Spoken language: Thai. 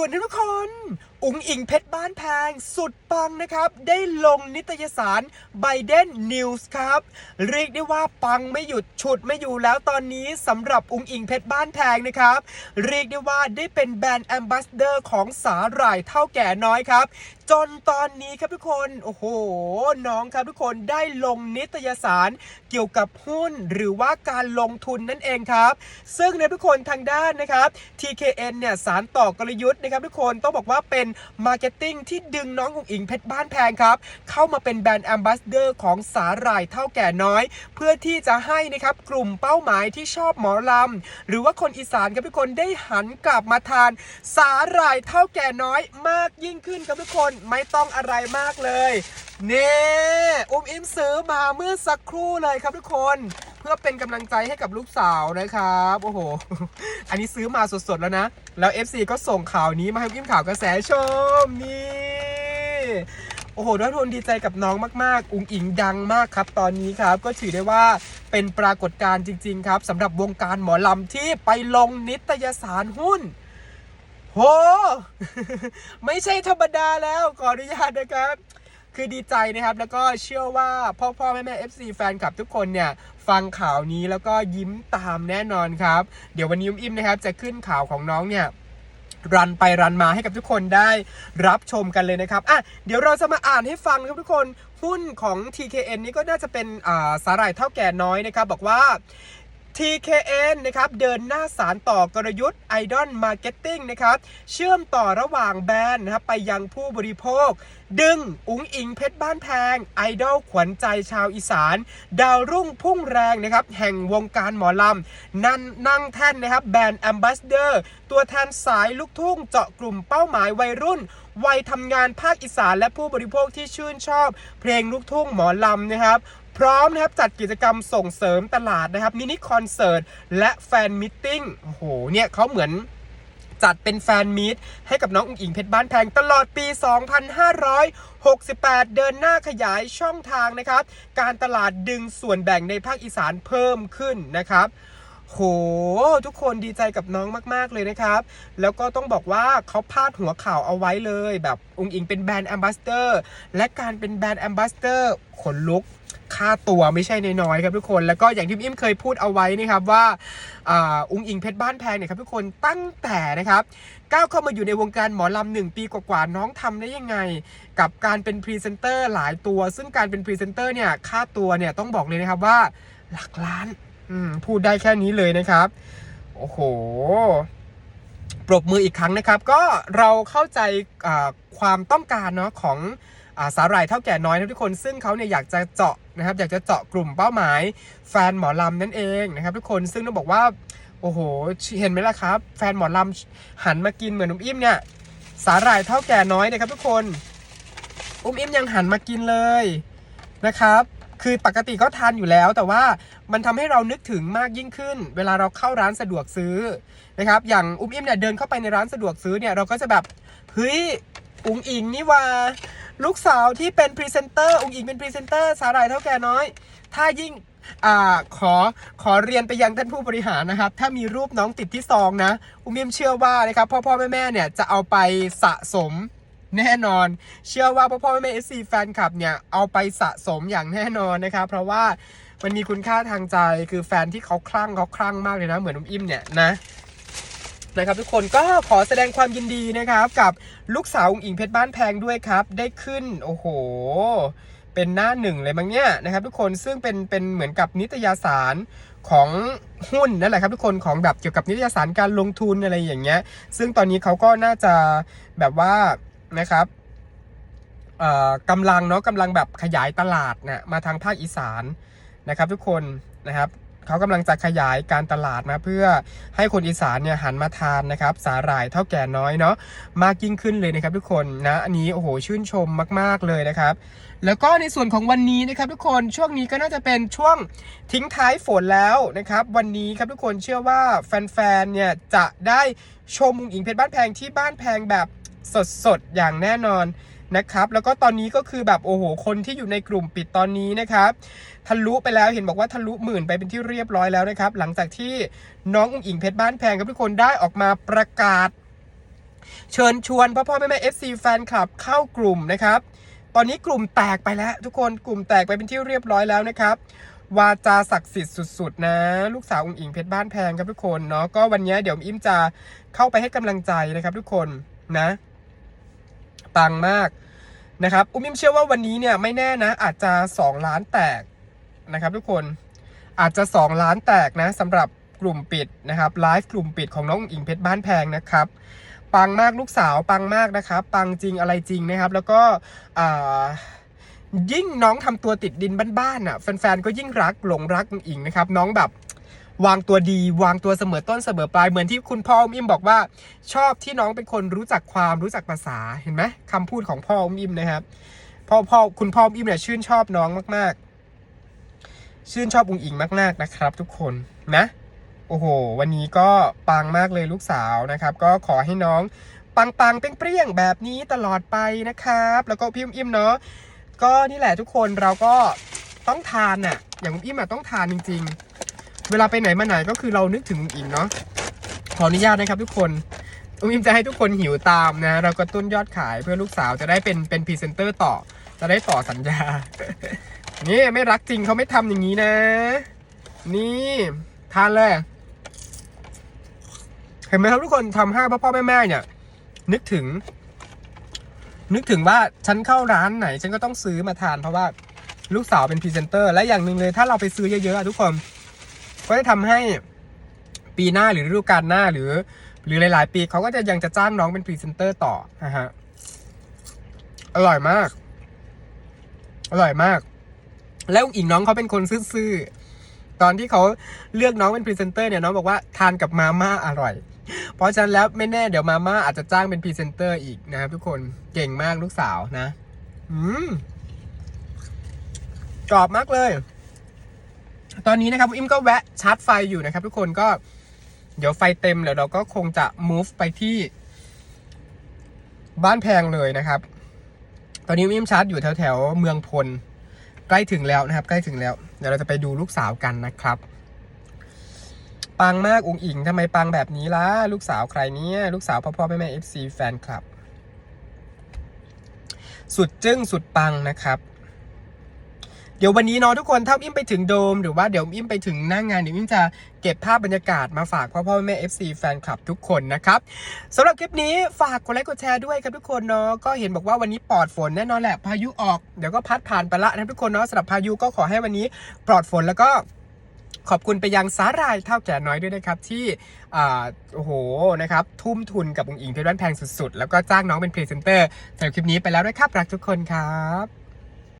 ด่วนนะทุกคน อุ๋งอิงเพชรบ้านแพง สุดปังนะครับ ได้ลงนิตยสารไบเดนนิวส์ครับ เรียกได้ว่าปังไม่หยุดฉุดไม่อยู่แล้วตอนนี้สำหรับอุ๋งอิงเพชรบ้านแพงนะครับ เรียกได้ว่าได้เป็นแบรนด์แอมบาสเดอร์ของสาหร่ายเท่าแก่น้อยครับ จนตอนนี้ครับทุกคน โอ้โห น้องครับทุกคนได้ลงนิตยสารเกี่ยวกับหุ้นหรือว่าการลงทุนนั่นเองครับ ซึ่งในทุกคนทางด้านนะครับ TKN เนี่ยสารต่อกลยุทธ์นะครับทุกคนต้องบอกว่าเป็นมาร์เก็ตติ้งที่ดึงน้องอุ๋งอิงเพชรบ้านแพงครับ เข้ามาเป็นแบรนด์แอมบาสเดอร์ของสาหร่ายเท่าแก่น้อย เพื่อที่จะให้นะครับกลุ่มเป้าหมายที่ชอบหมอลำ หรือว่าคนอีสานครับทุกคนได้หันกลับมาทาน สาหร่ายเท่าแก่น้อยมากยิ่งขึ้นครับทุกคนไม่ต้องอะไรมากเลยเน่อุ้มอิมซื้อมาเมื่อสักครู่เลยครับทุกคน เพื่อเป็นกำลังใจให้กับลูกสาวนะครับ โอ้โห อันนี้ซื้อมาสดๆแล้วนะ แล้ว FC ก็ส่งข่าวนี้มาให้อุ้มอิมข่าวกระแสชมนี่โอ้โหด้วยทุนดีใจกับน้องมากๆ อุ๋งอิงดังมากครับ ตอนนี้ครับก็ถือได้ว่าเป็นปรากฏการณ์จริง ๆ ครับสำหรับวงการหมอลำที่ไปลงนิตยสารหุ้นโห ไม่ใช่ธรรมดาแล้วขออนุญาตนะครับ คือดีใจนะครับ แล้วก็เชื่อว่าพ่อพ่อแม่แม่ FC แฟนคลับทุกคนเนี่ยฟังข่าวนี้แล้วก็ยิ้มตามแน่นอนครับ เดี๋ยววันนี้อุ้มอิ่มนะครับ จะขึ้นข่าวของน้องเนี่ยรันไปรันมาให้กับทุกคนได้รับชมกันเลยนะครับอะเดี๋ยวเราจะมาอ่านให้ฟังครับทุกคนหุ้นของ TKN นี้ก็น่าจะเป็นอ่าสาหร่ายเท่าแก่น้อยนะครับ บอกว่า TKN นะครับเดินหน้าสารต่อกลยุทธ์ Idol Marketing นะครับเชื่อมต่อระหว่างแบรนด์นะครับไปยังผู้บริโภค ดึงอุ๋งอิงเพชรบ้านแพงไอดอลขวัญใจชาวอีสาน ดาวรุ่งพุ่งแรงนะครับแห่งวงการหมอลำนั่นนั่งแท่นนะครับแบรนด์แอมบาสเดอร์ตัวแทนสายลูกทุ่งเจาะกลุ่มเป้าหมายวัยรุ่นวัยทำงานภาคอีสานและผู้บริโภคที่ชื่นชอบ เพลงลูกทุ่งหมอลำนะครับ พร้อมนะครับจัดกิจกรรมส่งเสริมตลาดนะครับมินิคอนเสิร์ตและแฟนมิทติ้งโอ้โหเนี่ยเขาเหมือนจัดเป็นแฟนมีตให้กับน้องอุ๋งอิงเพชรบ้านแพงตลอดปี 2568 เดินหน้าขยายช่องทางนะครับ การตลาดดึงส่วนแบ่งในภาคอีสานเพิ่มขึ้นนะครับ โห ทุกคนดีใจกับน้องมาก ๆ เลยนะครับ แล้วก็ต้องบอกว่าเขาพาดหัวข่าวเอาไว้เลย แบบองค์อิงเป็นแบรนด์แอมบาสเดอร์ และการเป็นแบรนด์แอมบาสเดอร์ขนลุก ค่าตัวไม่ใช่นน้อยครับทุกคน แล้วก็อย่างที่พี่อิมเคยพูดเอาไว้นะครับว่าอ่าองอิงเพชรบ้านแพงเนี่ยครับทุกคนตั้งแต่นะครับก้าวเข้ามาอยู่ในวงการหมอลำหนึ่งปีกว่าๆน้องทำได้ยังไง กับการเป็นพรีเซนเตอร์หลายตัว ซึ่งการเป็นพรีเซนเตอร์เนี่ยค่าตัวเนี่ยต้องบอกเลยนะครับว่าหลักล้านพูดได้แค่นี้เลยนะครับ โอ้โหปรบมืออีกครั้งนะครับ ก็เราเข้าใจความต้องการเนาะของ สาหร่ายเท่าแก่น้อยนะทุกคน ซึ่งเขาเนี่ยอยากจะเจาะนะครับอยากจะเจาะกลุ่มเป้าหมายแฟนหมอลำนั่นเองนะครับทุกคนซึ่งต้องบอกว่าโอ้โห เห็นไหมล่ะครับ แฟนหมอลำหันมากินเหมือนอุ้มอิ่มเนี่ยสาหร่ายเท่าแก่น้อยนะครับทุกคนอุ้มอิ่มยังหันมากินเลยนะครับคือปกติก็ทานอยู่แล้ว แต่ว่ามันทำให้เรานึกถึงมากยิ่งขึ้น เวลาเราเข้าร้านสะดวกซื้อนะครับอย่างอุ้มอิ่มเนี่ยเดินเข้าไปในร้านสะดวกซื้อเนี่ยเราก็จะแบบเฮ้ยอุ๋งอิงนี่ว่า ลูกสาวที่เป็นพรีเซนเตอร์อุ๋งอิงเป็นพรีเซนเตอร์สาหร่ายเท่าแก่น้อย ถ้ายิ่งอ่าขอขอเรียนไปยังท่านผู้บริหารนะครับ ถ้ามีรูปน้องติดที่ซองนะอุ้มอิ่มเชื่อว่านะครับพ่อพ่อแม่แม่เนี่ยจะเอาไปสะสมแน่นอน เชื่อว่าพ่อพ่อแม่แม่เอซีแฟนคลับเนี่ยเอาไปสะสมอย่างแน่นอนนะครับ เพราะว่ามันมีคุณค่าทางใจคือแฟนที่เขาคลั่งเขาคลั่งมากเลยนะ เหมือนอุ้มอิ่มเนี่ยนะ นะครับทุกคนก็ขอแสดงความยินดีนะครับ กับลูกสาวอุ๋งอิงเพชรบ้านแพงด้วยครับ ได้ขึ้นโอ้โห เป็นหน้าหนึ่งเลยมั้งเนี่ยนะครับ ทุกคนซึ่งเป็นเป็นเหมือนกับนิตยสารของหุ้นนั่นแหละครับทุกคนของแบบเกี่ยวกับนิตยสารการลงทุนอะไรอย่างเงี้ย ซึ่งตอนนี้เขาก็น่าจะแบบว่านะครับกำลังเนาะกำลังแบบขยายตลาดนะมาทางภาคอีสานนะครับ ทุกคนนะครับ เขากำลังจะขยายการตลาดนะเพื่อให้คนอีสานเนี่ยหันมาทานนะครับสาหร่ายเท่าแก่น้อยเนาะมากยิ่งขึ้นเลยนะครับทุกคนนะอันนี้โอ้โหชื่นชมมาก ๆเลยนะครับ แล้วก็ในส่วนของวันนี้นะครับทุกคนช่วงนี้ก็น่าจะเป็นช่วงทิ้งท้ายฝนแล้วนะครับ วันนี้ครับทุกคนเชื่อว่าแฟนๆเนี่ยจะได้ชมอุ๋งอิงเพชรบ้านแพงที่บ้านแพงแบบสดๆอย่างแน่นอน นะครับ แล้วก็ตอนนี้ก็คือแบบโอ้โห คนที่อยู่ในกลุ่มปิดตอนนี้นะครับทะลุไปแล้วเห็นบอกว่าทะลุหมื่นไปเป็นที่เรียบร้อยแล้วนะครับ หลังจากที่น้องอุ๋งอิงเพชรบ้านแพงครับทุกคนได้ออกมาประกาศ เชิญชวนพ่อพ่อแม่แม่ FC แฟนคลับเข้ากลุ่มนะครับ ตอนนี้กลุ่มแตกไปแล้ว ทุกคนกลุ่มแตกไปเป็นที่เรียบร้อยแล้วนะครับวาจาศักดิ์สิทธิ์สุด ๆ นะ ลูกสาวองค์อิงเพชรบ้านแพงครับทุกคนเนาะก็วันนี้เดี๋ยวอิมจะเข้าไปให้กำลังใจนะครับทุกคนนะ ปังมากนะครับอุ้มอิมเชื่อว่าวันนี้เนี่ยไม่แน่นะอาจจะ 2 ล้านแตกนะครับทุกคนอาจจะ 2 ล้านแตกนะสำหรับกลุ่มปิดนะครับไลฟ์กลุ่มปิดของน้องอิงเพชรบ้านแพงนะครับปังมากลูกสาวปังมากนะครับปังจริงอะไรจริงนะครับ แล้วก็ยิ่งน้องทำตัวติดดินบ้านๆอะแฟนๆก็ยิ่งรักหลงรักอิงนะครับน้องแบบ วางตัวดี วางตัวเสมอต้นเสมอปลายเหมือนที่คุณพ่ออมอิมบอกว่า ชอบที่น้องเป็นคนรู้จักความรู้จักภาษาเห็นไหมคำพูดของพ่ออมอิมนะครับพ่อพ่อคุณพ่ออมอิมเนี่ยชื่นชอบน้องมาก ๆ ชื่นชอบอุงอิงมาก ๆนะครับ ทุกคนนะโอ้โห วันนี้ก็ปังมากเลยลูกสาวนะครับ ก็ขอให้น้องปังปังเปรี้ยงแบบนี้ตลอดไปนะครับ แล้วก็พี่อุ้มอิ่มเนาะก็นี่แหละทุกคนเราก็ต้องทานน่ะ อย่างอิ่มอะต้องทานจริง ๆ เวลาไปไหนมาไหนก็คือเรานึกถึงอุ้งอิงเนาะขออนุญาตนะครับทุกคนอุ้มอิมจะให้ทุกคนหิวตามนะเราก็ตุ้นยอดขายเพื่อลูกสาวจะได้เป็นเป็นพรีเซนเตอร์ต่อ จะได้ต่อสัญญา นี่ไม่รักจริงเขาไม่ทำอย่างนี้นะ นี่ทานเลยเห็นไหมครับทุกคนทำให้พ่อพ่อแม่แม่เนี่ย นึกถึง นึกถึงว่าฉันเข้าร้านไหน ฉันก็ต้องซื้อมาทานเพราะว่าลูกสาวเป็นพรีเซนเตอร์ และอย่างหนึ่งเลยถ้าเราไปซื้อเยอะๆอะทุกคน ก็จะทำให้ปีหน้าหรือฤดูกาลหน้าหรือ หรือหลาย ๆ ปีเขาก็จะยังจะจ้างน้องเป็นพรีเซนเตอร์ต่อนะฮะอร่อยมาก อร่อยมาก แล้วอุ๋งอิงน้องเขาเป็นคนซื่อๆตอนที่เขาเลือกน้องเป็นพรีเซนเตอร์เนี่ยน้องบอกว่าทานกับมาม่าอร่อย เพราะฉะนั้นแล้วไม่แน่เดี๋ยวมาม่าอาจจะจ้างเป็นพรีเซนเตอร์อีกนะครับทุกคนเก่งมากลูกสาวนะ อืมกรอบมากเลย ตอนนี้นะครับอิมก็แวะชาร์จไฟอยู่นะครับ ทุกคนก็เดี๋ยวไฟเต็มแล้วเราก็คงจะ move ไปที่ บ้านแพงเลยนะครับ ตอนนี้อิมชาร์จอยู่แถวแถวเมืองพล ใกล้ถึงแล้วนะครับ ใกล้ถึงแล้ว เดี๋ยวเราจะไปดูลูกสาวกันนะครับปังมากอุงอิงทำไมปังแบบนี้ล่ะลูกสาวใครเนี่ยลูกสาวพ่อพ่อแม่แม่เอฟซีแฟนคลับ สุดจึ้งสุดปังนะครับ เดี๋ยววันนี้เนาะทุกคนถ้าอิมไปถึงโดม หรือว่าเดี๋ยวอิมไปถึงหน้างงานเดี๋ยวอิมจะเก็บภาพบรรยากาศมาฝากพ่อพ่อแม่ FC แฟนคลับทุกคนนะครับสำหรับคลิปนี้ฝากกดไลค์กดแชร์ด้วยครับทุกคนเนาะก็เห็นบอกว่าวันนี้ปลอดฝนแน่นอนแหละพายุออกเดี๋ยวก็พัดผ่านไปละนะทุกคนเนาะสำหรับพายุก็ขอให้วันนี้ปลอดฝนแล้วก็ขอบคุณไปยังสาหร่ายเท่าแก่น้อยด้วยนะครับ ที่อ่าโอ้โหนะครับ ทุ่มทุนกับองค์อิงเพชรบ้านแพงสุดๆ แล้วก็จ้างน้องเป็นพรีเซนเตอร์สำหรับคลิปนี้ไปแล้วนะครับ รักทุกคนครับ